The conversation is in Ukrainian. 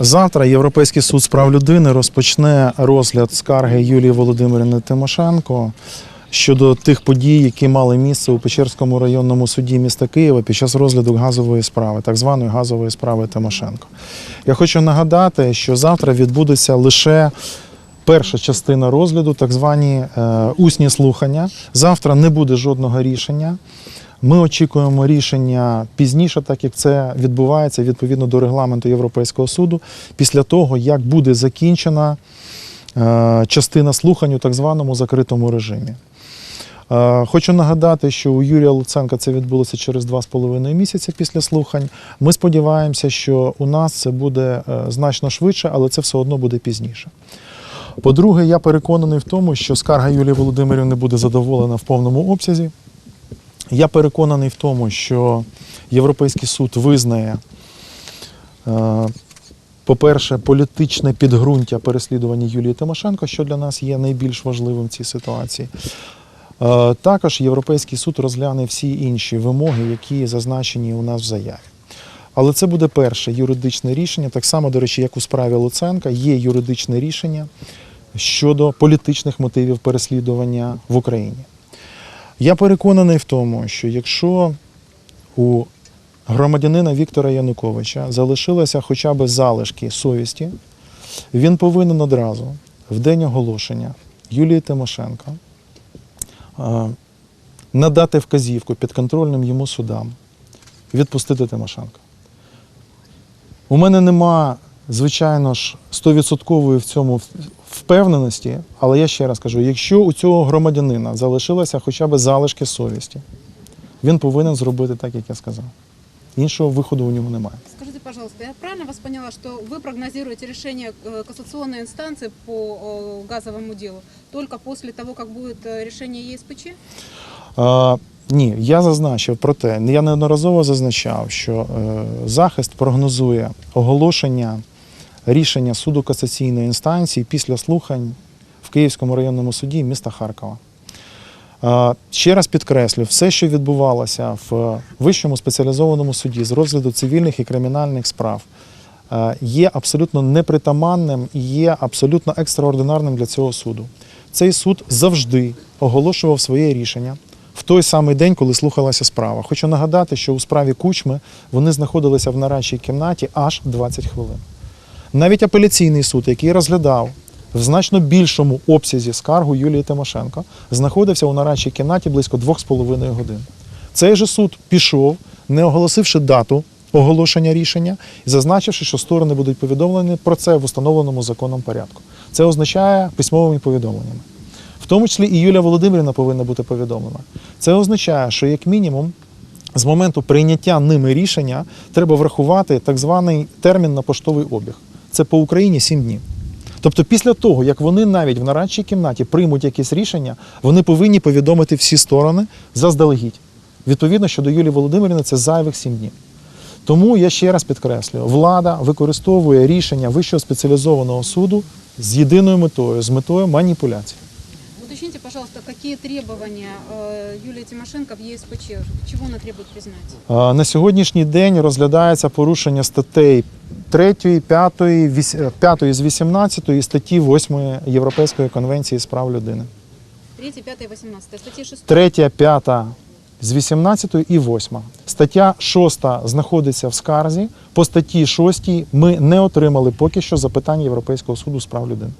Завтра Європейський суд з прав людини розпочне розгляд скарги Юлії Володимирівни Тимошенко щодо тих подій, які мали місце у Печерському районному суді міста Києва під час розгляду газової справи, так званої газової справи Тимошенко. Я хочу нагадати, що завтра відбудеться лише перша частина розгляду, так звані е, усні слухання. Завтра не буде жодного рішення. Ми очікуємо рішення пізніше, так як це відбувається відповідно до регламенту Європейського суду, після того, як буде закінчена е, частина слухань у так званому закритому режимі. Е, Хочу нагадати, що у Юрія Луценка це відбулося через два з половиною місяці після слухань. Ми сподіваємося, що у нас це буде е, значно швидше, але це все одно буде пізніше. По-друге, я переконаний в тому, що скарга Юлії Володимирівни буде задоволена в повному обсязі. Я переконаний в тому, що Європейський суд визнає, е, по-перше, політичне підґрунтя переслідування Юлії Тимошенко, що для нас є найбільш важливим в цій ситуації. Е, Також Європейський суд розгляне всі інші вимоги, які зазначені у нас в заяві. Але це буде перше юридичне рішення. Так само, до речі, як у справі Луценка, є юридичне рішення щодо політичних мотивів переслідування в Україні. Я переконаний в тому, що якщо у громадянина Віктора Януковича залишилося хоча б залишки совісті, він повинен одразу в день оголошення Юлії Тимошенко е, надати вказівку підконтрольним йому судам відпустити Тимошенко. У мене нема, звичайно ж, стовідсоткової в цьому впевненості, але я ще раз кажу: якщо у цього громадянина залишилося хоча б залишки совісті, він повинен зробити так, як я сказав. Іншого виходу у нього немає. Скажите, пожалуйста, я правильно вас поняла, что вы прогнозируете решение э, кассационной инстанции по э, газовому делу только после того, как будет э, решение ЕСПЧ? Е, ні, я зазначив про те, я неодноразово зазначав, що е, захист прогнозує оголошення рішення суду касаційної інстанції після слухань в Київському районному суді міста Харкова. Ще раз підкреслю, все, що відбувалося в вищому спеціалізованому суді з розгляду цивільних і кримінальних справ, є абсолютно непритаманним і є абсолютно екстраординарним для цього суду. Цей суд завжди оголошував своє рішення в той самий день, коли слухалася справа. Хочу нагадати, що у справі Кучми вони знаходилися в нарадчій кімнаті аж 20 хвилин. Навіть апеляційний суд, який розглядав в значно більшому обсязі скаргу Юлії Тимошенко, знаходився у нарадчій кімнаті близько 2,5 годин. Цей же суд пішов, не оголосивши дату оголошення рішення і зазначивши, що сторони будуть повідомлені про це в установленому законом порядку. Це означає письмовими повідомленнями. В тому числі і Юлія Володимирівна повинна бути повідомлена. Це означає, що як мінімум з моменту прийняття ними рішення треба врахувати так званий термін на поштовий обіг. Це по Україні 7 днів. Тобто, після того, як вони навіть в нарадчій кімнаті приймуть якісь рішення, вони повинні повідомити всі сторони заздалегідь. Відповідно, щодо Юлії Володимирівни це зайвих 7 днів. Тому я ще раз підкреслюю, влада використовує рішення Вищого спеціалізованого суду з єдиною метою, з метою маніпуляції. Уточните, пожалуйста, какие требования э, Юлии Тимошенко в ЕСПЧ? Чего она требует признать? А, На сьогоднішній день розглядається порушення статей 3, 5, 5 з 18 і статті 8 Європейської конвенції з прав людини. 3, 5, 18. Статьи 6. 3, 5 з 18 і 8. Стаття 6 знаходиться в скарзі. По статті 6 ми не отримали поки що запитань Європейського суду з прав людини.